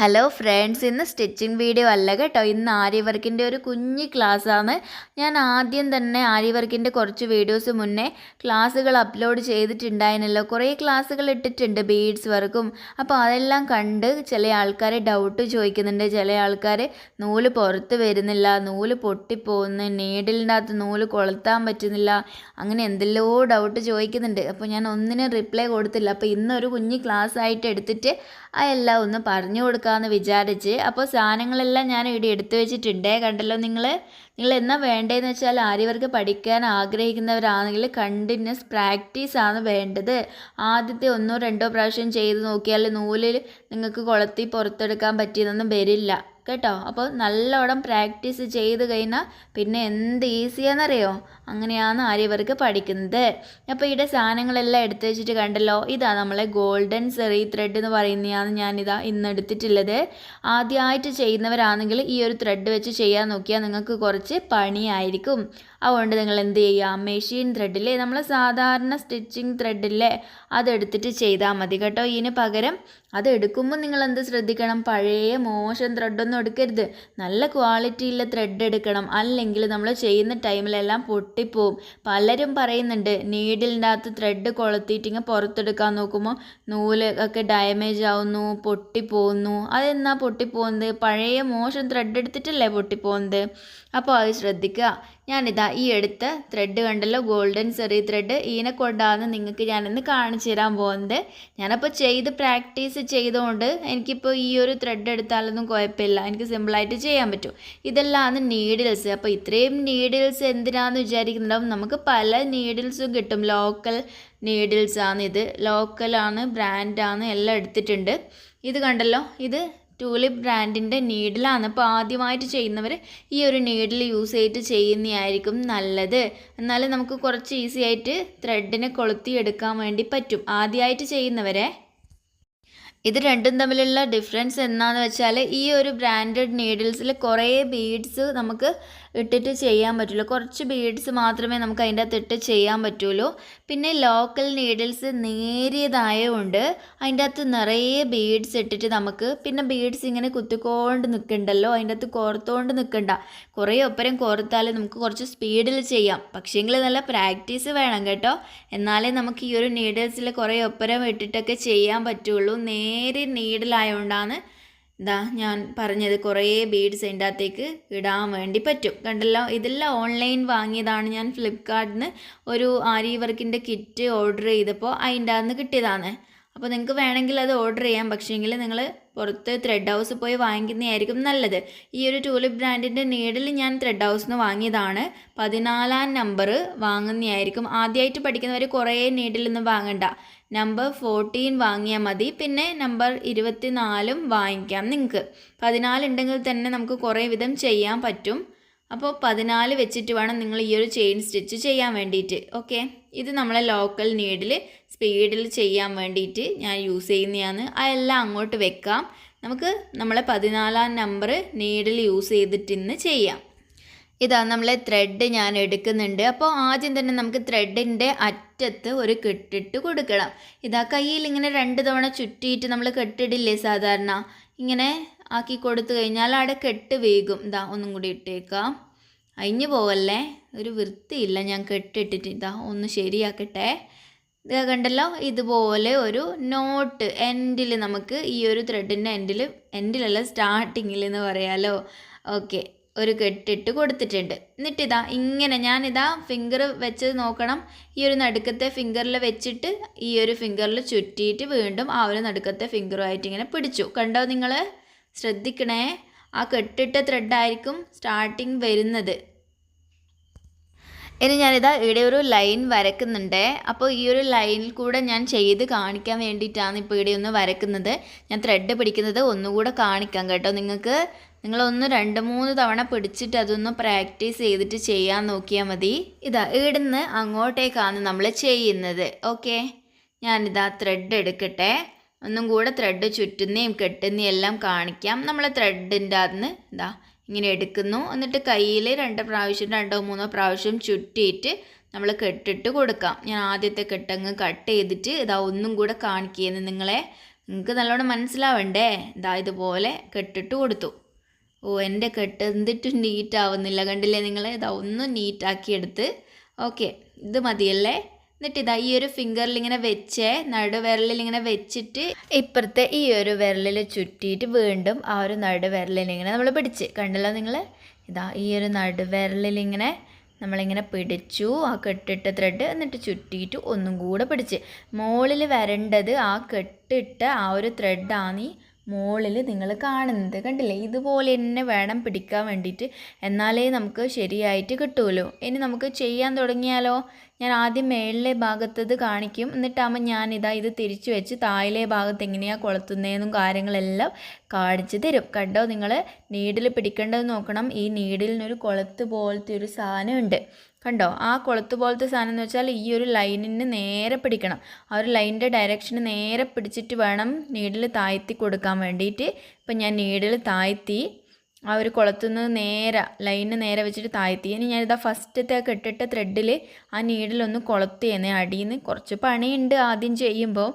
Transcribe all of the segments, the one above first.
Hello friends ഇന്ന് stitching video അല്ല കേട്ടോ. ഇന്ന് ആര്യ വർക്കിന്റെ ഒരു കുഞ്ഞ് ക്ലാസ്സാണ് ഞാൻ ആദ്യം തന്നെ ആര്യ വർക്കിന്റെ കുറച്ച് വീഡിയോസ് മുന്നേ ക്ലാസ്സുകൾ അപ്ലോഡ് ചെയ്തിട്ടുണ്ടായിരുന്നല്ലോ. കുറേ ക്ലാസ്സുകൾ ഇട്ടിട്ടുണ്ട് ബീഡ്സ് വർക്കും അപ്പോൾ അതെല്ലാം കണ്ട് ചില ആൾക്കാർ ഡൗട്ട് ചോദിക്കുന്നുണ്ട്. ചില ആൾക്കാർ നൂൽ പുറത്ത് വരുന്നില്ല. നൂൽ പൊട്ടിപ്പോകുന്നു. നീഡിലിന്റെ അകത്ത് നൂൽ കൊളുത്താൻ പറ്റുന്നില്ല. അങ്ങനെ എന്തെല്ലോ ഡൗട്ട് ചോദിക്കുന്നുണ്ട്. അപ്പോൾ ഞാൻ ഒന്നിനും റിപ്ലൈ കൊടുത്തില്ല. അപ്പോൾ ഇന്നൊരു കുഞ്ഞ് ക്ലാസ് ആയിട്ട് എടുത്തിട്ട് അതെല്ലാം ഒന്ന് പറഞ്ഞു കൊടുക്കാമെന്ന് വിചാരിച്ച് അപ്പോൾ സാധനങ്ങളെല്ലാം ഞാൻ ഇവിടെ എടുത്തു വെച്ചിട്ടുണ്ട്. കണ്ടല്ലോ നിങ്ങൾ നിങ്ങൾ എന്നാ വേണ്ടതെന്ന് വെച്ചാൽ ആര്യവർക്ക് പഠിക്കാൻ ആഗ്രഹിക്കുന്നവരാണെങ്കിൽ കണ്ടിന്യൂസ് പ്രാക്ടീസ് ആണ് വേണ്ടത്. ആദ്യത്തെ ഒന്നോ രണ്ടോ പ്രാവശ്യം ചെയ്ത് നോക്കിയാൽ നൂലിൽ നിങ്ങൾക്ക് കൊളത്തി പുറത്തെടുക്കാൻ പറ്റിയതൊന്നും വരില്ല. കേട്ടോ. അപ്പോൾ നല്ലോണം പ്രാക്ടീസ് ചെയ്ത് കഴിഞ്ഞാൽ പിന്നെ എന്ത് ഈസിയാണെന്നറിയോ അങ്ങനെയാണ് ആര്യവർക്ക് പഠിക്കുന്നത്. അപ്പോൾ ഇവിടെ സാധനങ്ങളെല്ലാം എടുത്തു വെച്ചിട്ട് കണ്ടല്ലോ ഇതാ നമ്മളെ ഗോൾഡൻ സെറി ത്രെഡ് എന്ന് പറയുന്നതാണ് ഞാനിതാ ഇന്ന് എടുത്തിട്ടുള്ളത്. ആദ്യമായിട്ട് ചെയ്യുന്നവരാണെങ്കിൽ ഈ ഒരു ത്രെഡ് വെച്ച് ചെയ്യാൻ നോക്കിയാൽ നിങ്ങൾക്ക് കുറച്ച് പണിയായിരിക്കും. അതുകൊണ്ട് നിങ്ങൾ എന്ത് ചെയ്യുക മെഷീൻ ത്രെഡില്ലേ നമ്മൾ സാധാരണ സ്റ്റിച്ചിങ് ത്രെഡില്ലേ അതെടുത്തിട്ട് ചെയ്താൽ മതി കേട്ടോ. ഇതിന് പകരം അത് എടുക്കുമ്പോൾ നിങ്ങൾ എന്ത് ശ്രദ്ധിക്കണം? പഴയ മോശം ത്രെഡൊന്നും എടുക്കരുത്. നല്ല ക്വാളിറ്റിയുള്ള ത്രെഡ് എടുക്കണം. അല്ലെങ്കിൽ നമ്മൾ ചെയ്യുന്ന ടൈമിലെല്ലാം പൊട്ടിപ്പോവും. പലരും പറയുന്നുണ്ട് നീഡിലിന്റെ ത്രെഡ് കൊളുത്തിയിട്ട് ഇങ്ങനെ പുറത്തെടുക്കാൻ നോക്കുമ്പോൾ നൂൽ ഒക്കെ ഡാമേജ് ആവുന്നു പൊട്ടിപ്പോകുന്നു അതെന്നാ പൊട്ടിപ്പോകുന്നത് പഴയ മോശം ത്രെഡ് എടുത്തിട്ടല്ലേ പൊട്ടിപ്പോകുന്നത് അപ്പോൾ അത് ശ്രദ്ധിക്കുക. ഞാനിതാ ഈ എടുത്ത ത്രെഡ് കണ്ടല്ലോ ഗോൾഡൻ സെറി ത്രെഡ് ഇതിനെ കൊണ്ടാണ് നിങ്ങൾക്ക് ഞാനിന്ന് കാണിച്ചു തരാൻ പോകുന്നത് ഞാനപ്പോൾ ചെയ്ത് പ്രാക്ടീസ് ചെയ്തുകൊണ്ട് എനിക്കിപ്പോൾ ഈ ഒരു ത്രെഡ് എടുത്താലൊന്നും കുഴപ്പമില്ല. എനിക്ക് സിമ്പിളായിട്ട് ചെയ്യാൻ പറ്റും. ഇതെല്ലാമാണ് നീഡിൽസ് അപ്പോൾ ഇത്രയും നീഡിൽസ് എന്തിനാന്ന് വിചാരിക്കുന്നുണ്ടാവും? നമുക്ക് പല നീഡിൽസും കിട്ടും. ലോക്കൽ നീഡിൽസാണ് ഇത്. ലോക്കലാണ് ബ്രാൻഡാണ് എല്ലാം എടുത്തിട്ടുണ്ട്. ഇത് കണ്ടല്ലോ ഇത് ടൂലിപ്പ് ബ്രാൻഡിന്റെ നീഡിലാണ് അപ്പോൾ ആദ്യമായിട്ട് ചെയ്യുന്നവർ ഈ ഒരു നീഡിൽ യൂസ് ചെയ്തിട്ട് ചെയ്യുന്നതായിരിക്കും നല്ലത്. എന്നാലും നമുക്ക് കുറച്ച് ഈസി ആയിട്ട് ത്രെഡിനെ കൊളുത്തി എടുക്കാൻ വേണ്ടി പറ്റും. ആദ്യമായിട്ട് ചെയ്യുന്നവരെ ഇത് രണ്ടും തമ്മിലുള്ള ഡിഫറൻസ് എന്താണെന്ന് വെച്ചാൽ ഈ ഒരു ബ്രാൻഡഡ് നീഡിൽസിൽ കുറേ ബീഡ്സ് നമുക്ക് ഇട്ടിട്ട് ചെയ്യാൻ പറ്റുള്ളൂ. കുറച്ച് ബീഡ്സ് മാത്രമേ നമുക്ക് അതിന്റെ അകത്ത് ഇട്ട് ചെയ്യാൻ പറ്റുള്ളൂ. പിന്നെ ലോക്കൽ നീഡിൽസ് നേരിയതായതുകൊണ്ട് അതിന്റെ അകത്ത് നിറയെ ബീഡ്സ് ഇട്ടിട്ട് നമുക്ക് പിന്നെ ബീഡ്സ് ഇങ്ങനെ കുത്തിക്കൊണ്ട് നിൽക്കണ്ടല്ലോ? അതിന്റെ അകത്ത് കോർത്തുകൊണ്ട് നിൽക്കണ്ട. കുറേ ഒപ്പരം കോർത്താൽ നമുക്ക് കുറച്ച് സ്പീഡിൽ ചെയ്യാം. പക്ഷേങ്കിൽ നല്ല പ്രാക്ടീസ് വേണം കേട്ടോ. എന്നാലേ നമുക്ക് ഈ ഒരു നീഡിൽസിൽ കുറേ ഒപ്പരം ഇട്ടിട്ടൊക്കെ ചെയ്യാൻ പറ്റുള്ളൂ. നേരെ നീഡിലായതുകൊണ്ടാണ് ഇതാ ഞാൻ പറഞ്ഞത് കുറേ ബീഡ്സ് അതിന്റെ അകത്തേക്ക് ഇടാൻ വേണ്ടി പറ്റും. കണ്ടല്ലോ? ഇതെല്ലാം ഓൺലൈൻ വാങ്ങിയതാണ് ഞാൻ ഫ്ലിപ്കാർട്ടിൽ നിന്ന് ഒരു ആരി വർക്കിന്റെ കിറ്റ് ഓർഡർ ചെയ്തപ്പോൾ അതിന്റെ അകത്ത് കിട്ടിയതാണ്. അപ്പോൾ നിങ്ങൾക്ക് വേണമെങ്കിൽ അത് ഓർഡർ ചെയ്യാം. പക്ഷേങ്കിൽ നിങ്ങൾ പുറത്ത് ത്രെഡ് ഹൗസ് പോയി വാങ്ങിക്കുന്നതായിരിക്കും നല്ലത്. ഈ ഒരു ടൂലിപ്പ് ബ്രാൻഡിന്റെ നീഡിൽ ഞാൻ ത്രെഡ് ഹൗസിൽ നിന്ന് വാങ്ങിയതാണ്. പതിനാലാം നമ്പർ വാങ്ങുന്നതായിരിക്കും. ആദ്യമായിട്ട് പഠിക്കുന്നവർ കുറേ നീഡിലൊന്നും വാങ്ങണ്ട. നമ്പർ ഫോർട്ടീൻ വാങ്ങിയാൽ മതി. പിന്നെ നമ്പർ ഇരുപത്തി നാലും വാങ്ങിക്കാം നിങ്ങൾക്ക് പതിനാലുണ്ടെങ്കിൽ തന്നെ നമുക്ക് കുറേ വിധം ചെയ്യാൻ പറ്റും. അപ്പോൾ പതിനാല് വെച്ചിട്ട് വേണം നിങ്ങൾ ഈ ഒരു ചെയിൻ സ്റ്റിച്ച് ചെയ്യാൻ വേണ്ടിയിട്ട്. ഓക്കെ ഇത് നമ്മളെ ലോക്കൽ നീഡിൽ സ്പീഡിൽ ചെയ്യാൻ വേണ്ടിയിട്ട് ഞാൻ യൂസ് ചെയ്യുന്നതാണ് അതെല്ലാം അങ്ങോട്ട് വെക്കാം. നമുക്ക് നമ്മളെ പതിനാലാം നമ്പർ നീഡിൽ യൂസ് ചെയ്തിട്ട് ഇന്ന് ചെയ്യാം. ഇതാ നമ്മളെ ത്രെഡ് ഞാൻ എടുക്കുന്നുണ്ട്. അപ്പോൾ ആദ്യം തന്നെ നമുക്ക് ത്രെഡിന്റെ അറ്റത്ത് ഒരു കെട്ടിട്ട് കൊടുക്കണം. ഇതാ കയ്യിൽ ഇങ്ങനെ രണ്ട് തവണ ചുറ്റിയിട്ട് നമ്മൾ കെട്ടിടില്ലേ സാധാരണ? ഇങ്ങനെ ആക്കി കൊടുത്തു കഴിഞ്ഞാൽ അവിടെ കെട്ട് വീകും. ഇതാ ഒന്നും കൂടി ഇട്ടേക്കാം. അഴിഞ്ഞു പോവല്ലേ? ഒരു വൃത്തിയില്ല. ഞാൻ കെട്ടിട്ടിട്ട് ഇതാ ഒന്ന് ശരിയാക്കട്ടെ. കണ്ടല്ലോ ഇതുപോലെ ഒരു നോട്ട് എൻഡിൽ നമുക്ക് ഈ ഒരു ത്രെഡിന്റെ എൻഡിൽ എൻഡിലല്ല സ്റ്റാർട്ടിങ്ങിൽ എന്ന് പറയാലോ. ഓക്കെ ഒരു കെട്ടിട്ട് കൊടുത്തിട്ടുണ്ട്. എന്നിട്ട് ഇതാ ഇങ്ങനെ ഞാനിതാ ഫിംഗർ വെച്ച് നോക്കണം. ഈ ഒരു നടുക്കത്തെ ഫിംഗറിൽ വെച്ചിട്ട് ഈ ഒരു ഫിംഗറിൽ ചുറ്റിയിട്ട് വീണ്ടും ആ ഒരു നടുക്കത്തെ ഫിംഗറുമായിട്ട് ഇങ്ങനെ പിടിച്ചു. കണ്ടോ നിങ്ങൾ ശ്രദ്ധിക്കണേ. ആ കെട്ടിട്ട ത്രെഡായിരിക്കും സ്റ്റാർട്ടിങ് വരുന്നത്. ഇനി ഞാനിതാ ഇവിടെ ഒരു ലൈൻ വരക്കുന്നുണ്ട്. അപ്പോൾ ഈ ഒരു ലൈനിൽ കൂടെ ഞാൻ ചെയ്ത് കാണിക്കാൻ വേണ്ടിയിട്ടാണ് ഇപ്പോൾ ഇവിടെ ഒന്ന് വരക്കുന്നത്. ഞാൻ ത്രെഡ് പിടിക്കുന്നത് ഒന്നുകൂടെ കാണിക്കാം കേട്ടോ. നിങ്ങൾക്ക് നിങ്ങളൊന്ന് രണ്ട് മൂന്ന് തവണ പിടിച്ചിട്ട് അതൊന്ന് പ്രാക്ടീസ് ചെയ്തിട്ട് ചെയ്യാൻ നോക്കിയാൽ മതി. ഇതാ ഇവിടുന്ന് അങ്ങോട്ടേക്കാണ് നമ്മൾ ചെയ്യുന്നത്. ഓക്കെ ഞാനിതാ ത്രെഡ് എടുക്കട്ടെ. ഒന്നും കൂടെ ത്രെഡ് ചുറ്റുന്നേയും കെട്ടുന്നേയും എല്ലാം കാണിക്കാം. നമ്മൾ ത്രെഡിന്റെ അന്ന് ഇതാ ഇങ്ങനെ എടുക്കുന്നു. എന്നിട്ട് കയ്യിൽ രണ്ട് പ്രാവശ്യം രണ്ടോ മൂന്നോ പ്രാവശ്യം ചുറ്റിയിട്ട് നമ്മൾ കെട്ടിട്ട് കൊടുക്കാം. ഞാൻ ആദ്യത്തെ കെട്ടങ്ങ് കട്ട് ചെയ്തിട്ട് ഇതാ ഒന്നും കൂടെ കാണിക്കുന്നത് നിങ്ങളെ. നിങ്ങൾക്ക് നല്ലോണം മനസ്സിലാവണ്ടേ? ഇതാ ഇതുപോലെ കെട്ടിട്ട് കൊടുത്തു. ഓ എന്റെ കെട്ട് എന്തിട്ടും നീറ്റ് ആവുന്നില്ല. കണ്ടില്ലേ നിങ്ങളെ? ഇതാ ഒന്നും നീറ്റാക്കി എടുത്ത്. ഓക്കെ ഇത് മതിയല്ലേ? എന്നിട്ട് ഇതാ ഈ ഒരു ഫിംഗറിൽ ഇങ്ങനെ വെച്ച് നടുവിരലിൽ ഇങ്ങനെ വെച്ചിട്ട് ഇപ്പുറത്തെ ഈ ഒരു വിരലിൽ ചുറ്റിയിട്ട് വീണ്ടും ആ ഒരു നടുവിരലിൽ ഇങ്ങനെ നമ്മൾ പിടിച്ച്. കണ്ടല്ലോ നിങ്ങൾ ഇതാ ഈ ഒരു നടുവിരലിൽ ഇങ്ങനെ നമ്മളിങ്ങനെ പിടിച്ചു ആ കെട്ടിട്ട ത്രെഡ് എന്നിട്ട് ചുറ്റിയിട്ട് ഒന്നും കൂടെ പിടിച്ച്. മുകളിൽ വരേണ്ടത് ആ കെട്ടിട്ട ആ ഒരു ത്രെഡാണ് ഈ മുകളിൽ നിങ്ങൾ കാണുന്നത്. കണ്ടില്ലേ? ഇതുപോലെ തന്നെ വേണം പിടിക്കാൻ വേണ്ടിയിട്ട്. എന്നാലേ നമുക്ക് ശരിയായിട്ട് കിട്ടുമല്ലോ ഇനി നമുക്ക് ചെയ്യാൻ തുടങ്ങിയാലോ? ഞാൻ ആദ്യം മേളിലെ ഭാഗത്തത് കാണിക്കും. എന്നിട്ടാകുമ്പോൾ ഞാനിതാ ഇത് തിരിച്ചു വെച്ച് താഴിലെ ഭാഗത്ത് എങ്ങനെയാണ് കൊളുത്തുന്നതെന്നും കാര്യങ്ങളെല്ലാം കാണിച്ചു തരും. കണ്ടോ? നിങ്ങൾ നീഡിൽ പിടിക്കേണ്ടത് നോക്കണം. ഈ നീഡിലിനൊരു കൊളുത്ത് പോലത്തെ ഒരു സാധനമുണ്ട്. കണ്ടോ? ആ കൊളുത്ത് പോലത്തെ സാധനം എന്ന് വെച്ചാൽ ഈ ഒരു ലൈനിന് നേരെ പിടിക്കണം. ആ ഒരു ലൈനിന്റെ ഡയറക്ഷന് നേരെ പിടിച്ചിട്ട് വേണം നീഡിൽ താഴ്ത്തി കൊടുക്കാൻ വേണ്ടിയിട്ട്. ഇപ്പം ഞാൻ നീഡിൽ താഴ്ത്തി ആ ഒരു കുളത്തുനിന്ന് നേരെ ലൈനിന് നേരെ വെച്ചിട്ട് താഴ്ത്തി. ഇനി ഞാനിതാ ഫസ്റ്റത്തെ കെട്ടിട്ട ത്രെഡിൽ ആ നീഡിലൊന്ന് കൊളുത്തിയെന്നേ അടിയിൽ നിന്ന് കുറച്ച് പണിയുണ്ട് ആദ്യം ചെയ്യുമ്പോൾ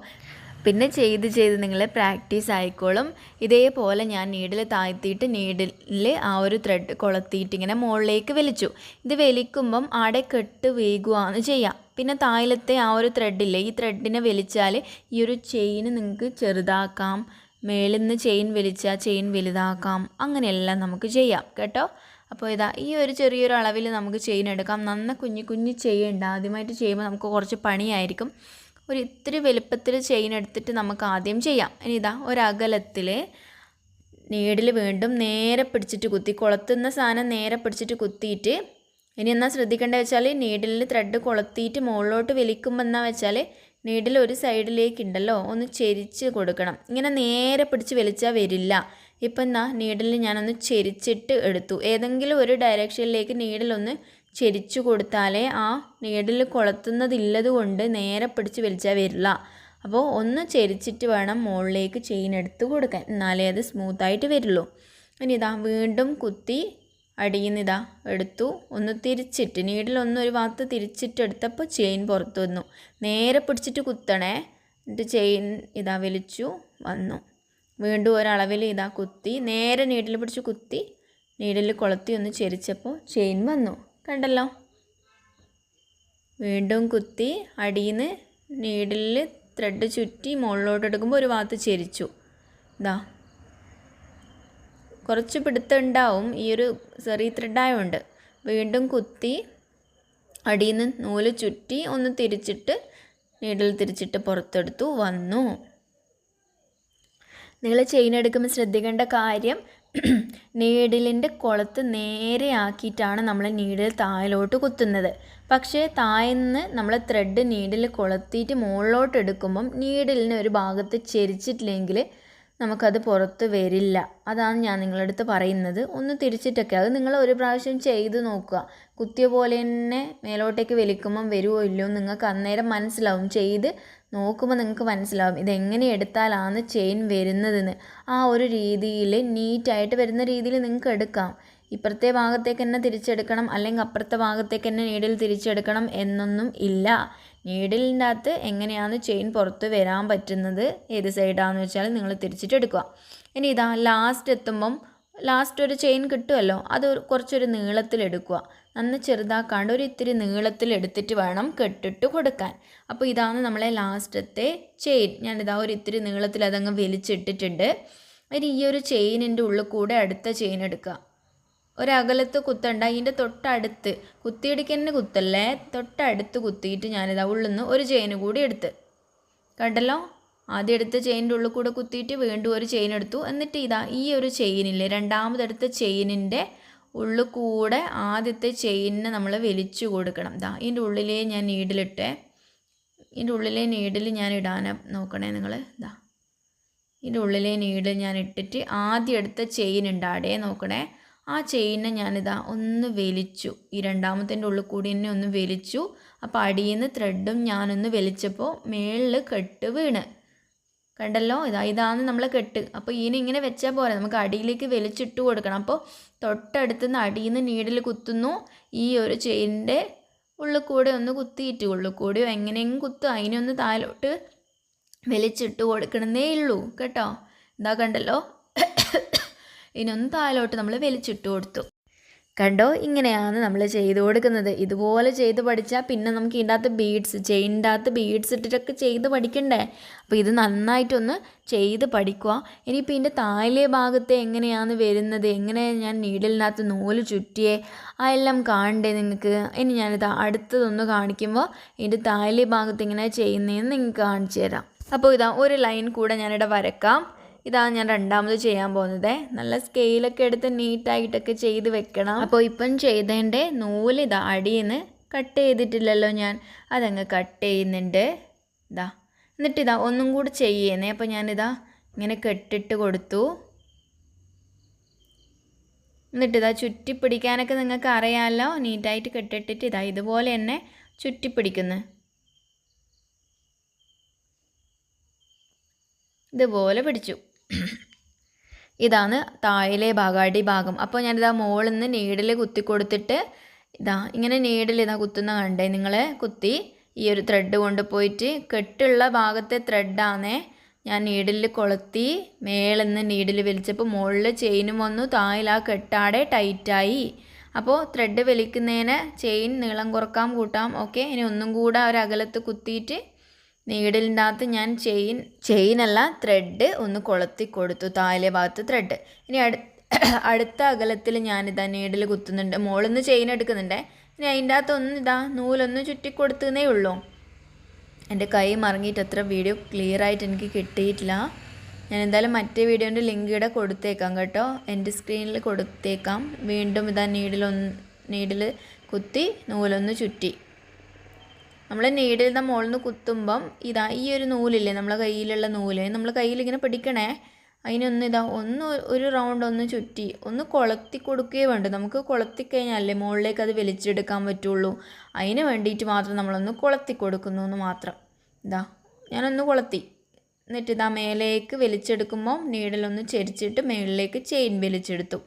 പിന്നെ ചെയ്ത് ചെയ്ത് നിങ്ങൾ പ്രാക്ടീസ് ആയിക്കോളും. ഇതേപോലെ ഞാൻ നീഡിൽ താഴ്ത്തിയിട്ട് നീഡിൽ ആ ഒരു ത്രെഡ് കൊളുത്തിയിട്ട് ഇങ്ങനെ മുകളിലേക്ക് വലിച്ചു. ഇത് വലിക്കുമ്പം ആടെ കെട്ട് വേകുവാണ് ചെയ്യാം. പിന്നെ താഴത്തെ ആ ഒരു ത്രെഡില്ലേ ഈ ത്രെഡിനെ വലിച്ചാൽ ഈ ഒരു ചെയിന് നിങ്ങൾക്ക് ചെറുതാക്കാം. മേളിൽ നിന്ന് ചെയിൻ വലിച്ചാൽ ചെയിൻ വലുതാക്കാം. അങ്ങനെയെല്ലാം നമുക്ക് ചെയ്യാം കേട്ടോ? അപ്പോൾ ഇതാ ഈ ഒരു ചെറിയൊരു അളവിൽ നമുക്ക് ചെയിൻ എടുക്കാം. നന്ന കുഞ്ഞു കുഞ്ഞു ചെയ്യണ്ട. ആദ്യമായിട്ട് ചെയ്യുമ്പോൾ നമുക്ക് കുറച്ച് പണിയായിരിക്കും. ഒരു ഇത്തിരി വലുപ്പത്തിൽ ചെയിൻ എടുത്തിട്ട് നമുക്ക് ആദ്യം ചെയ്യാം. ഇനി ഇതാ ഒരകലത്തിൽ നീഡിൽ വീണ്ടും നേരെ പിടിച്ചിട്ട് കുത്തി കൊളുത്തുന്ന സാധനം നേരെ പിടിച്ചിട്ട് കുത്തിയിട്ട് ഇനി എന്നാൽ ശ്രദ്ധിക്കേണ്ടത് വെച്ചാൽ നീഡിലിൽ ത്രെഡ് കൊളുത്തിയിട്ട് മുകളിലോട്ട് വലിക്കുമ്പോൾ എന്നാ വെച്ചാൽ നീഡിൽ ഒരു സൈഡിലേക്ക് ഉണ്ടല്ലോ ഒന്ന് ചെരിച്ച് കൊടുക്കണം. ഇങ്ങനെ നേരെ പിടിച്ച് വലിച്ചാൽ വരില്ല. ഇപ്പം എന്നാ നീഡിൽ ഞാനൊന്ന് ചെരിച്ചിട്ട് എടുത്തു. ഏതെങ്കിലും ഒരു ഡയറക്ഷനിലേക്ക് നീഡിലൊന്ന് ചെരിച്ചു കൊടുത്താലേ ആ നീഡിൽ കൊളത്തുന്നതില്ലത് കൊണ്ട് നേരെ പിടിച്ച് വലിച്ചാൽ വരില്ല. അപ്പോൾ ഒന്ന് ചെരിച്ചിട്ട് വേണം മുകളിലേക്ക് ചെയിൻ എടുത്ത് കൊടുക്കാൻ. എന്നാലേ അത് സ്മൂത്തായിട്ട് വരുള്ളൂ. ഇനി ഇതാ വീണ്ടും കുത്തി ഇതാ എടുത്തു. ഒന്ന് തിരിച്ചിട്ട് നീഡിൽ ഒന്ന് ഒരു ഭാഗത്ത് തിരിച്ചിട്ട് എടുത്തപ്പോൾ ചെയിൻ പുറത്തു വന്നു. നേരെ പിടിച്ചിട്ട് കുത്തണേ. എന്നിട്ട് ചെയിൻ ഇതാ വലിച്ചു വന്നു. വീണ്ടും ഒരളവിൽ ഇതാ കുത്തി. നേരെ നീഡിൽ പിടിച്ച് കുത്തി. നീഡിൽ കൊളുത്തി ഒന്ന് ചെരിച്ചപ്പോൾ ചെയിൻ വന്നു. കണ്ടല്ലോ? വീണ്ടും കുത്തി അടിയിൽ നിന്ന് നീഡിൽ ത്രെഡ് ചുറ്റി മുകളിലോട്ട് എടുക്കുമ്പോൾ ഒരു ഭാഗത്ത് ചെരിച്ചു. ഇതാ കുറച്ച് പിടുത്തം ഉണ്ടാവും ഈ ഒരു സെറി ത്രെഡായതുകൊണ്ട് വീണ്ടും കുത്തി അടിയിൽ നിന്ന് നൂൽ ചുറ്റി ഒന്ന് തിരിച്ചിട്ട് നീഡിൽ തിരിച്ചിട്ട് പുറത്തെടുത്തു. വന്നു. നിങ്ങൾ ചെയിൻ എടുക്കുമ്പോൾ ശ്രദ്ധിക്കേണ്ട കാര്യം നീഡിലിന്റെ കുളത്ത് നേരെ ആക്കിയിട്ടാണ് നമ്മൾ നീഡിൽ താഴിലോട്ട് കുത്തുന്നത്. പക്ഷേ താഴ്ന്ന് നമ്മൾ ത്രെഡ് നീഡിൽ കൊളുത്തിയിട്ട് മുകളിലോട്ട് എടുക്കുമ്പം നീഡിലിന് ഒരു ഭാഗത്ത് ചെരിച്ചിട്ടില്ലെങ്കിൽ നമുക്കത് പുറത്ത് വരില്ല. അതാണ് ഞാൻ നിങ്ങളടുത്ത് പറയുന്നത്. ഒന്ന് തിരിച്ചിട്ടൊക്കെ അത് നിങ്ങൾ ഒരു പ്രാവശ്യം ചെയ്ത് നോക്കുക. കുത്തിയ പോലെ തന്നെ മേലോട്ടേക്ക് വലിക്കുമ്പം വരുമോ ഇല്ലയോ നിങ്ങൾക്ക് അന്നേരം മനസ്സിലാവും. ചെയ്ത് നോക്കുമ്പോൾ നിങ്ങൾക്ക് മനസ്സിലാവും ഇതെങ്ങനെ എടുത്താലാണ് ചെയിൻ വരുന്നതെന്ന്. ആ ഒരു രീതിയിൽ നീറ്റായിട്ട് വരുന്ന രീതിയിൽ നിങ്ങൾക്ക് എടുക്കാം. ഇപ്പുറത്തെ ഭാഗത്തേക്ക് തന്നെ തിരിച്ചെടുക്കണം അല്ലെങ്കിൽ അപ്പുറത്തെ ഭാഗത്തേക്ക് തന്നെ നീഡിൽ തിരിച്ചെടുക്കണം എന്നൊന്നും ഇല്ല. നീഡിലിന്റെ അകത്ത് എങ്ങനെയാണ് ചെയിൻ പുറത്ത് വരാൻ പറ്റുന്നത്? ഏത് സൈഡാണെന്ന് വെച്ചാൽ നിങ്ങൾ തിരിച്ചിട്ടെടുക്കുക. ഇനി ഇതാ ലാസ്റ്റ് എത്തുമ്പം ലാസ്റ്റ് ഒരു ചെയിൻ കിട്ടുമല്ലോ അത് കുറച്ചൊരു നീളത്തിലെടുക്കുക നന്ന് ചെറുതാക്കാണ്ട് ഒരു ഇത്തിരി നീളത്തിലെടുത്തിട്ട് വേണം കെട്ടിട്ട് കൊടുക്കാൻ. അപ്പോൾ ഇതാണ് നമ്മളെ ലാസ്റ്റത്തെ ചെയിൻ. ഞാനിതാ ഒരു ഇത്തിരി നീളത്തിൽ അതങ്ങ് വലിച്ചിട്ടിട്ടുണ്ട്. ഇനി ഈ ഒരു ചെയിനിന്റെ ഉള്ളിൽ കൂടെ അടുത്ത ചെയിൻ എടുക്കുക. ഒരകലത്ത് കുത്തണ്ട. അതിന്റെ തൊട്ടടുത്ത് കുത്തിയിടിക്കന്നെ കുത്തല്ലേ? തൊട്ടടുത്ത് കുത്തിയിട്ട് ഞാനിതാ ഉള്ളിൽ നിന്ന് ഒരു ചെയിൻ കൂടി എടുത്ത്. കണ്ടല്ലോ? ആദ്യം എടുത്ത ചെയിനിന്റെ ഉള്ളിൽ കൂടെ കുത്തിയിട്ട് വീണ്ടും ഒരു ചെയിൻ എടുത്തു. എന്നിട്ട് ഇതാ ഈ ഒരു ചെയിനില്ലേ രണ്ടാമതെടുത്ത ചെയിനിന്റെ ഉള്ളിൽ കൂടെ ആദ്യത്തെ ചെയിനിനെ നമ്മൾ വലിച്ചു കൊടുക്കണം. ഇതാ ഇതിന്റെ ഉള്ളിലേ ഞാൻ നീഡിലിട്ടേ ഇതിന്റെ ഉള്ളിലെ നീഡിൽ ഞാൻ ഇടാനാ നോക്കണേ നിങ്ങൾ ഇതാ ഇതിന്റെ ഉള്ളിലെ നീഡിൽ ഞാൻ ഇട്ടിട്ട് ആദ്യം എടുത്ത ചെയിൻ ഉണ്ടാടേ നോക്കണേ. ആ ചെയിനെ ഞാനിതാ ഒന്ന് വലിച്ചു. ഈ രണ്ടാമത്തിന്റെ ഉള്ളിൽ കൂടി തന്നെ ഒന്ന് വലിച്ചു. അപ്പോൾ അടിയിൽ നിന്ന് ത്രെഡും ഞാനൊന്ന് വലിച്ചപ്പോൾ മേളിൽ കെട്ട് വീണ്. കണ്ടല്ലോ? ഇതാ ഇതാണ് നമ്മളെ കെട്ട്. അപ്പോൾ ഇതിനെ ഇങ്ങനെ വെച്ചാൽ പോരെ. നമുക്ക് അടിയിലേക്ക് വലിച്ചിട്ട് കൊടുക്കണം. അപ്പോൾ തൊട്ടടുത്ത് നിന്ന് അടിയിൽ നിന്ന് നീഡിൽ കുത്തുന്നു. ഈ ഒരു ചെയിനിന്റെ ഉള്ളിൽ കൂടെ ഒന്ന് കുത്തിയിട്ട് ഉള്ളിൽ കൂടെയോ എങ്ങനെയെങ്കിലും കുത്തും. അതിനൊന്ന് താലോട്ട് വലിച്ചിട്ട് കൊടുക്കണമെന്നേ ഉള്ളൂ. കേട്ടോ? എന്താ കണ്ടല്ലോ? ഇനി ഒന്ന് നമ്മൾ വലിച്ചിട്ട് കൊടുത്തു. കണ്ടോ? ഇങ്ങനെയാണ് നമ്മൾ ചെയ്ത് കൊടുക്കുന്നത്. ഇതുപോലെ ചെയ്ത് പഠിച്ചാൽ പിന്നെ നമുക്ക് ഇതിന്റെ ബീഡ്സ് ചെയിന്റെ അകത്ത് ബീഡ്സ് ഇട്ടിട്ടൊക്കെ ചെയ്ത് പഠിക്കണ്ടേ? അപ്പോൾ ഇത് നന്നായിട്ടൊന്ന് ചെയ്ത് പഠിക്കുക. ഇനിയിപ്പോൾ ഇതിന്റെ താഴെ ഭാഗത്തെ എങ്ങനെയാണ് വരുന്നത്? എങ്ങനെ ഞാൻ നീഡിലിനകത്ത് നൂൽ ചുറ്റിയേ? അതെല്ലാം കാണണ്ടേ നിങ്ങൾക്ക് ഇനി ഞാനിത് അടുത്തതൊന്ന് കാണിക്കുമ്പോൾ ഇതിന്റെ താഴെ ഭാഗത്ത് എങ്ങനെയാണ് ചെയ്യുന്നതെന്ന് നിങ്ങൾക്ക് കാണിച്ചു തരാം. അപ്പോൾ ഇതാ ഒരു ലൈൻ കൂടെ ഞാനിവിടെ വരക്കാം. ഇതാണ് ഞാൻ രണ്ടാമത് ചെയ്യാൻ പോകുന്നത്. നല്ല സ്കെയിലൊക്കെ എടുത്ത് നീറ്റായിട്ടൊക്കെ ചെയ്ത് വെക്കണം. അപ്പോൾ ഇപ്പം ചെയ്തതിന്റെ നൂൽ ഇതാ അടിയിൽ നിന്ന് കട്ട് ചെയ്തിട്ടില്ലല്ലോ ഞാൻ. അതങ്ങ് കട്ട് ചെയ്യുന്നുണ്ട്. ഇതാ. എന്നിട്ട് ഇതാ ഒന്നും കൂടി ചെയ്യുന്നേ. അപ്പോൾ ഞാനിതാ ഇങ്ങനെ കെട്ടിട്ട് കൊടുത്തു. എന്നിട്ട് ഇതാ ചുറ്റി പിടിക്കാനൊക്കെ നിങ്ങൾക്ക് അറിയാമല്ലോ നീറ്റായിട്ട് കെട്ടിട്ടിട്ട് ഇതാ ഇതുപോലെ തന്നെ ചുറ്റി പിടിക്കുന്നു ഇതുപോലെ പിടിച്ചു. ഇതാണ് താഴിലെ ഭാഗം. അപ്പോൾ ഞാനിതാ മുകളിൽ നിന്ന് നീഡിൽ കുത്തി കൊടുത്തിട്ട് ഇതാ ഇങ്ങനെ നീഡിൽ ഇതാ കുത്തുന്ന കണ്ടേ? നിങ്ങൾ കുത്തി ഈ ഒരു ത്രെഡ് കൊണ്ടുപോയിട്ട് കെട്ടുള്ള ഭാഗത്തെ ത്രെഡാണേ ഞാൻ നീഡിൽ കൊളുത്തി മേളിൽ നിന്ന് നീഡിൽ വലിച്ചപ്പോൾ മുകളിൽ ചെയിനും വന്നു. താഴിൽ ആ കെട്ടാടെ ടൈറ്റായി അപ്പോൾ ത്രെഡ് വലിക്കുന്നതിന് ചെയിൻ നീളം കുറക്കാം കൂട്ടാം ഓക്കെ ഇനി ഒന്നും കൂടെ ഒരു കുത്തിയിട്ട് നീഡിലിന്റെ ഞാൻ ചെയിൻ ചെയിനല്ല ത്രെഡ് ഒന്ന് കൊളുത്തി കൊടുത്തു താഴെ ഭാഗത്ത് ത്രെഡ് ഇനി അടു അടുത്ത അകലത്തിൽ ഞാനിതാ നീഡിൽ കുത്തുന്നുണ്ട്. മുകളിൽ ചെയിൻ എടുക്കുന്നുണ്ട്. ഇനി അതിന്റെ അകത്തൊന്നും ഇതാ നൂലൊന്ന് ചുറ്റി കൊടുത്തുന്നേ ഉള്ളൂ. എന്റെ കൈ മറങ്ങിയിട്ട് അത്ര വീഡിയോ ക്ലിയർ ആയിട്ട് എനിക്ക് കിട്ടിയിട്ടില്ല. ഞാൻ എന്തായാലും മറ്റേ വീഡിയോന്റെ ലിങ്ക് ഇവിടെ കൊടുത്തേക്കാം കേട്ടോ. എന്റെ സ്ക്രീനിൽ കൊടുത്തേക്കാം. വീണ്ടും ഇതാ നീഡിലൊന്ന് നീഡിൽ കുത്തി നൂലൊന്ന് ചുറ്റി. നമ്മൾ നിന്ന് മുകളിൽ നിന്ന് കുത്തുമ്പം ഇതാ ഈ ഒരു നൂലില്ലേ നമ്മളെ കയ്യിലുള്ള നൂൽ നമ്മൾ കയ്യിൽ ഇങ്ങനെ പിടിക്കണേ. അതിനൊന്ന് ഇതാ ഒന്ന് ഒരു റൗണ്ട് ഒന്ന് ചുറ്റി ഒന്ന് കൊളത്തി കൊടുക്കുകയേ വേണ്ട. നമുക്ക് കൊളത്തി കഴിഞ്ഞാലേ മുകളിലേക്ക് അത് വലിച്ചെടുക്കാൻ പറ്റുള്ളൂ. അതിന് വേണ്ടിയിട്ട് മാത്രം നമ്മളൊന്ന് കൊളത്തി കൊടുക്കുന്നു എന്ന് മാത്രം. ഇതാ ഞാനൊന്ന് കൊളത്തി. എന്നിട്ട് ഇതാ മേലേക്ക് വലിച്ചെടുക്കുമ്പോൾ നീഡിലൊന്ന് ചരിച്ചിട്ട് മേളിലേക്ക് ചെയിൻ വലിച്ചെടുത്തു.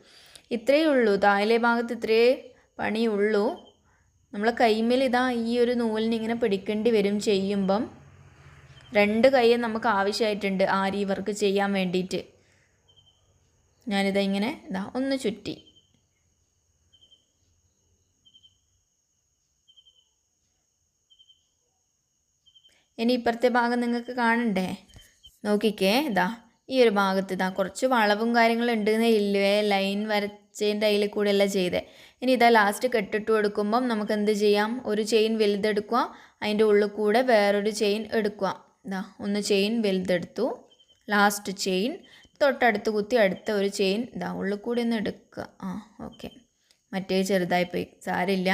ഇത്രയേ ഉള്ളൂ. താഴെ ഭാഗത്ത് ഇത്രയേ പണിയുള്ളൂ. നമ്മളെ കൈമേൽ ഇതാ ഈ ഒരു നൂലിന് ഇങ്ങനെ പിടിക്കേണ്ടി വരും ചെയ്യുമ്പം രണ്ട് കൈയും നമുക്ക് ആവശ്യമായിട്ടുണ്ട് ആരി വർക്ക് ചെയ്യാൻ വേണ്ടിയിട്ട്. ഞാനിതാ ഇങ്ങനെ ഇതാ ഒന്ന് ചുറ്റി. ഇനി ഇപ്പുറത്തെ ഭാഗം നിങ്ങൾക്ക് കാണണ്ടേ? നോക്കിക്കേ ഇതാ ഈ ഒരു ഭാഗത്ത് ഇതാ കുറച്ച് വളവും കാര്യങ്ങളും ഉണ്ടെന്നേ ഇല്ലേ? ലൈൻ വരച്ചതിന്റെ അതിൽ കൂടെയല്ല ചെയ്തേ. ഇനി ഇതാ ലാസ്റ്റ് കെട്ടിട്ട് കൊടുക്കുമ്പം നമുക്ക് എന്ത് ചെയ്യാം? ഒരു ചെയിൻ വലുതെടുക്കുക. അതിന്റെ ഉള്ളിൽ കൂടെ വേറൊരു ചെയിൻ എടുക്കുക. ഇതാ ഒന്ന് ചെയിൻ വലുതെടുത്തു. ലാസ്റ്റ് ചെയിൻ തൊട്ടടുത്ത് കുത്തി അടുത്ത ഒരു ചെയിൻ ഇതാ ഉള്ളിൽ കൂടി ഒന്ന് എടുക്കുക. ആ ഓക്കെ മറ്റേ ചെറുതായി പോയി സാരില്ല.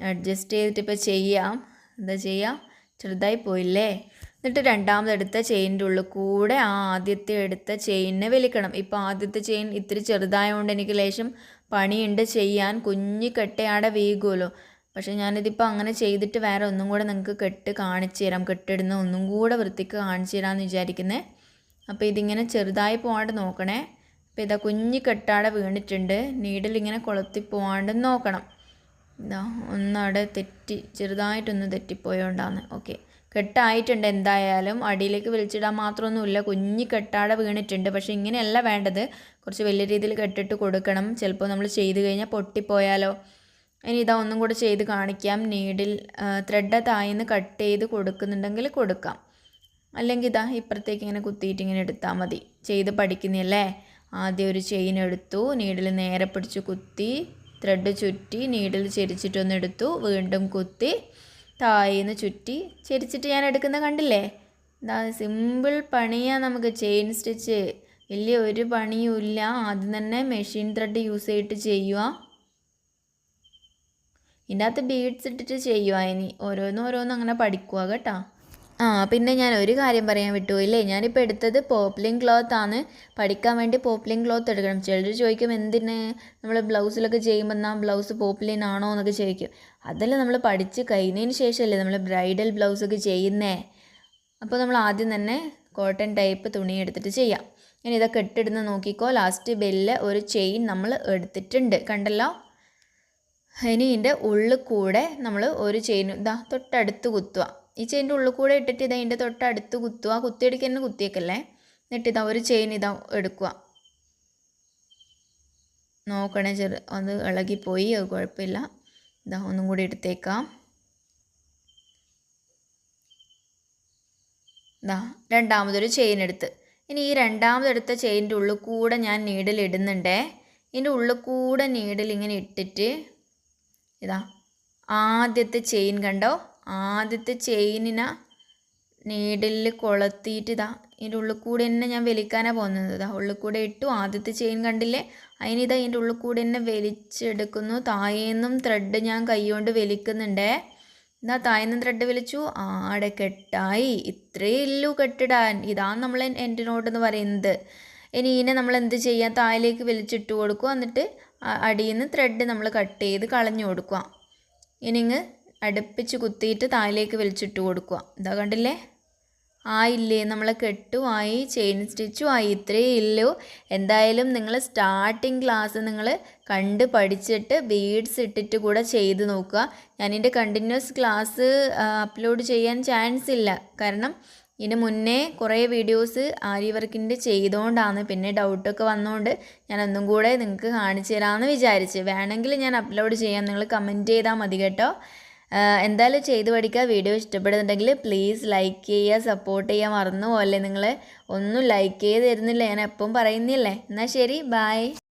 അഡ്ജസ്റ്റ് ചെയ്തിട്ട് ഇപ്പോൾ ചെയ്യാം. എന്താ ചെയ്യാം ചെറുതായി പോയില്ലേ എന്നിട്ട് രണ്ടാമതെടുത്ത ചെയിനിന്റെ ഉള്ളിൽ കൂടെ ആ ആദ്യത്തെ എടുത്ത ചെയിനിനെ വലിക്കണം. ഇപ്പോൾ ആദ്യത്തെ ചെയിൻ ഇത്തിരി ചെറുതായതുകൊണ്ട് എനിക്ക് ലേശം പണിയുണ്ട് ചെയ്യാൻ. കുഞ്ഞ് കെട്ടയാടെ വീകുമല്ലോ പക്ഷെ ഞാനിതിപ്പോൾ അങ്ങനെ ചെയ്തിട്ട് വേറെ ഒന്നും കൂടെ നിങ്ങൾക്ക് കെട്ട് കാണിച്ചു തരാം. കെട്ടിടുന്ന ഒന്നും കൂടെ വൃത്തിക്ക് കാണിച്ചു തരാമെന്ന് വിചാരിക്കുന്നത് അപ്പോൾ ഇതിങ്ങനെ ചെറുതായി പോകാണ്ട് നോക്കണേ. അപ്പോൾ ഇതാ കുഞ്ഞ് കെട്ടാടെ വീണിട്ടുണ്ട്. നീഡിലിങ്ങനെ കൊളുത്തി പോകാണ്ട് നോക്കണം. ഇതാ ഒന്നവിടെ തെറ്റി ചെറുതായിട്ടൊന്ന് തെറ്റിപ്പോയോണ്ടാന്ന്. ഓക്കെ. കെട്ടായിട്ടുണ്ട് എന്തായാലും. അടിയിലേക്ക് വലിച്ചിടാൻ മാത്രമൊന്നുമില്ല. കുഞ്ഞി കെട്ടാടെ വീണിട്ടുണ്ട്. പക്ഷേ ഇങ്ങനെയല്ല വേണ്ടത്. കുറച്ച് വലിയ രീതിയിൽ കെട്ടിട്ട് കൊടുക്കണം. ചിലപ്പോൾ നമ്മൾ ചെയ്ത് കഴിഞ്ഞാൽ പൊട്ടിപ്പോയാലോ. ഇനി ഇതാ ഒന്നും കൂടെ ചെയ്ത് കാണിക്കാം. നീഡിൽ ത്രെഡ് തായിന്ന് കട്ട് ചെയ്ത് കൊടുക്കുന്നുണ്ടെങ്കിൽ കൊടുക്കാം. അല്ലെങ്കിൽ ഇതാ ഇപ്പുറത്തേക്ക് ഇങ്ങനെ കുത്തിയിട്ട് ഇങ്ങനെ എടുത്താൽ മതി. ചെയ്ത് പഠിക്കുന്നില്ലേ ആദ്യം ഒരു ചെയിൻ എടുത്തു. നീഡിൽ നേരെ പിടിച്ച് കുത്തി ത്രെഡ് ചുറ്റി നീഡിൽ ചെരിച്ചിട്ടൊന്നെടുത്തു വീണ്ടും കുത്തി. തായിന്ന് ചുറ്റി ചെരിച്ചിട്ട് ഞാൻ എടുക്കുന്ന കണ്ടില്ലേ? എന്താ സിമ്പിൾ പണിയാണ് നമുക്ക് ചെയിൻ സ്റ്റിച്ച്. വലിയ ഒരു പണിയുമില്ല. ആദ്യം തന്നെ മെഷീൻ ത്രെഡ് യൂസ് ചെയ്തിട്ട് ചെയ്യുക ഇതിന്റെ അകത്ത് ബീഡ്സ് ഇട്ടിട്ട് ചെയ്യുക ഇനി. ഓരോന്നും ഓരോന്നും അങ്ങനെ പഠിക്കുക കേട്ടോ. ആ പിന്നെ ഞാൻ ഒരു കാര്യം പറയാൻ വിട്ടുപോയില്ലേ? ഞാനിപ്പോൾ എടുത്തത് പോപ്ലിൻ ക്ലോത്ത് ആണ്. പഠിക്കാൻ വേണ്ടി പോപ്ലിൻ ക്ലോത്ത് എടുക്കണം. ചിലർ ചോദിക്കും എന്തിന്? നമ്മൾ ബ്ലൗസിലൊക്കെ ചെയ്യുമ്പോൾ എന്നാൽ ബ്ലൗസ് പോപ്ലിൻ ആണോ എന്നൊക്കെ ചോദിക്കും. അതെല്ലാം നമ്മൾ പഠിച്ച് കഴിഞ്ഞതിന് ശേഷമല്ലേ നമ്മൾ ബ്രൈഡൽ ബ്ലൗസൊക്കെ ചെയ്യുന്നേ? അപ്പോൾ നമ്മൾ ആദ്യം തന്നെ കോട്ടൺ ടൈപ്പ് തുണി എടുത്തിട്ട് ചെയ്യാം. ഇനി ഇതൊക്കെ ഇട്ടിടുന്ന നോക്കിക്കോ. ലാസ്റ്റ് ബെല്ല് ഒരു ചെയിൻ നമ്മൾ എടുത്തിട്ടുണ്ട്. കണ്ടല്ലോ? ഇനി ഇതിന്റെ ഉള്ളിൽ കൂടെ നമ്മൾ ഒരു ചെയിൻ ഇതാ തൊട്ടടുത്ത് കുത്തുക ഈ ചെയിന്റെ ഉള്ളിൽ കൂടെ ഇട്ടിട്ട് ഇതാ ഇതിന്റെ തൊട്ടടുത്ത് കുത്തുക. കുത്തിയെടുക്കുക തന്നെ കുത്തിയേക്കല്ലേ? എന്നിട്ട് ഇതാ ഒരു ചെയിൻ ഇതാ എടുക്കുക. നോക്കണേ ചെറു അത് ഇളകിപ്പോയി അത് കുഴപ്പമില്ല. ഇതാ ഒന്നും കൂടി എടുത്തേക്കാം. ഇതാ രണ്ടാമതൊരു ചെയിൻ എടുത്ത്. ഇനി ഈ രണ്ടാമതെടുത്ത ചെയിന്റെ ഉള്ളിൽ കൂടെ ഞാൻ നീഡിൽ ഇടുന്നുണ്ടേ. ഇതിന്റെ ഉള്ളിൽ കൂടെ നീഡിൽ ഇങ്ങനെ ഇട്ടിട്ട് ഇതാ ആദ്യത്തെ ചെയിൻ കണ്ടോ? ആദ്യത്തെ ചെയിനിനെ നീഡിലിൽ കൊളത്തിയിട്ട് ഇതാ ഇതിന്റെ ഉള്ളിൽ കൂടെ തന്നെ ഞാൻ വലിക്കാനാണ് പോകുന്നത്. ഇതാ ഉള്ളിൽ കൂടെ ഇട്ടു. ആദ്യത്തെ ചെയിൻ കണ്ടില്ലേ? അതിനിതാ ഇതിന്റെ ഉള്ളിൽ കൂടെ തന്നെ വലിച്ചെടുക്കുന്നു. താഴേന്നും ത്രെഡ് ഞാൻ കൈകൊണ്ട് വലിക്കുന്നുണ്ടേ. എന്നാ താഴ്ന്ന ത്രെഡ് വലിച്ചു. ആടെ കെട്ടായി. ഇത്രയേ ഇല്ലു കെട്ടിടാൻ. ഇതാണ് നമ്മൾ എന്റെ എന്ന് പറയുന്നത്. ഇനി ഇതിനെ നമ്മൾ എന്ത് ചെയ്യാം? താഴേക്ക് വലിച്ചിട്ട് കൊടുക്കുക. എന്നിട്ട് അടിയിൽ നിന്ന് ത്രെഡ് നമ്മൾ കട്ട് ചെയ്ത് കളഞ്ഞു കൊടുക്കുക. ഇനി ഇങ്ങ് അടുപ്പിച്ച് കുത്തിയിട്ട് താഴേക്ക് വലിച്ചിട്ട് കൊടുക്കുക. ഇതാ കണ്ടില്ലേ? ആയില്ലേ നമ്മളെ കെട്ടുമായി ചെയിൻ സ്റ്റിച്ചും ആയി ഇത്രയേ ഇല്ലൂ. എന്തായാലും നിങ്ങൾ സ്റ്റാർട്ടിങ് ക്ലാസ് നിങ്ങൾ കണ്ട് പഠിച്ചിട്ട് ബീഡ്സ് ഇട്ടിട്ട് കൂടെ ചെയ്ത് നോക്കുക. ഞാനിന്റെ കണ്ടിന്യൂസ് ക്ലാസ് അപ്ലോഡ് ചെയ്യാൻ ചാൻസ് ഇല്ല. കാരണം ഇതിന് മുന്നേ കുറേ വീഡിയോസ് ആരി വർക്കിന്റെ ചെയ്തുകൊണ്ടാണ് പിന്നെ ഡൗട്ടൊക്കെ വന്നുകൊണ്ട് ഞാൻ ഒന്നും കൂടെ നിങ്ങൾക്ക് കാണിച്ചു തരാമെന്ന് വിചാരിച്ച്. വേണമെങ്കിൽ ഞാൻ അപ്ലോഡ് ചെയ്യാം. നിങ്ങൾ കമന്റ് ചെയ്താൽ മതി കേട്ടോ. എന്തായാലും ചെയ്ത് പഠിക്കുക. വീഡിയോ ഇഷ്ടപ്പെടുന്നുണ്ടെങ്കിൽ പ്ലീസ് ലൈക്ക് ചെയ്യുക സപ്പോർട്ട് ചെയ്യുക. മറന്നു പോലെ നിങ്ങൾ ഒന്നും ലൈക്ക് ചെയ്ത് തരുന്നില്ല. ഞാൻ എപ്പം പറയുന്നില്ലേ? എന്നാൽ ശരി ബായ്